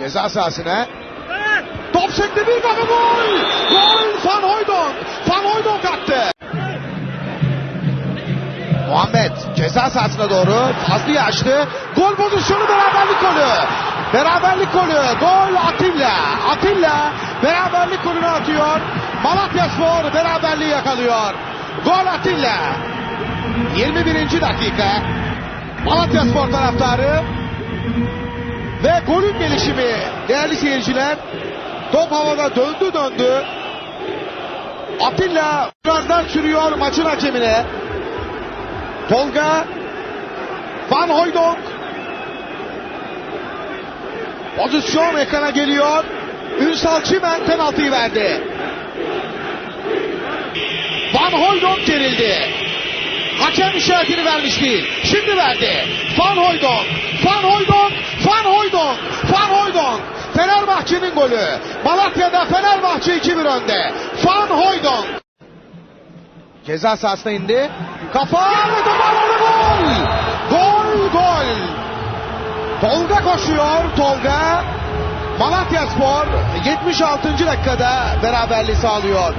Ceza sahasına. Top sekti bir kafa gol. Gol Van Hooydonk. Van Hooydonk attı. Muhammed ceza sahasına doğru Fazlı'yı açtı. Gol pozisyonu beraberlik golü. Beraberlik golü. Gol Atilla. Atilla beraberlik golünü atıyor. Malatya Spor beraberliği yakalıyor. Gol Atilla. 21. dakika. Malatya Spor taraftarı ve golün gelişimi seyirciler. Top havada döndü döndü. Atilla birazdan sürüyor maçın hakemine. Tolga Van Hooydonk Pozisyon ekrana geliyor. Ünsal Çimen penaltıyı verdi. Van Hooydonk gerildi. Hakem işaretini vermiş değil. Şimdi verdi. Van Hooydonk. Van Hooydonk. Van Hooydonk. Van Hooydonk. Fenerbahçe'nin golü. Malatya'da Fenerbahçe 2-1 önde. Van Hooydonk. Ceza sahasına indi. Kafa ve toparladı gol. Gol gol. Tolga koşuyor. Tolga. Malatya Spor 76. dakikada beraberliği sağlıyor.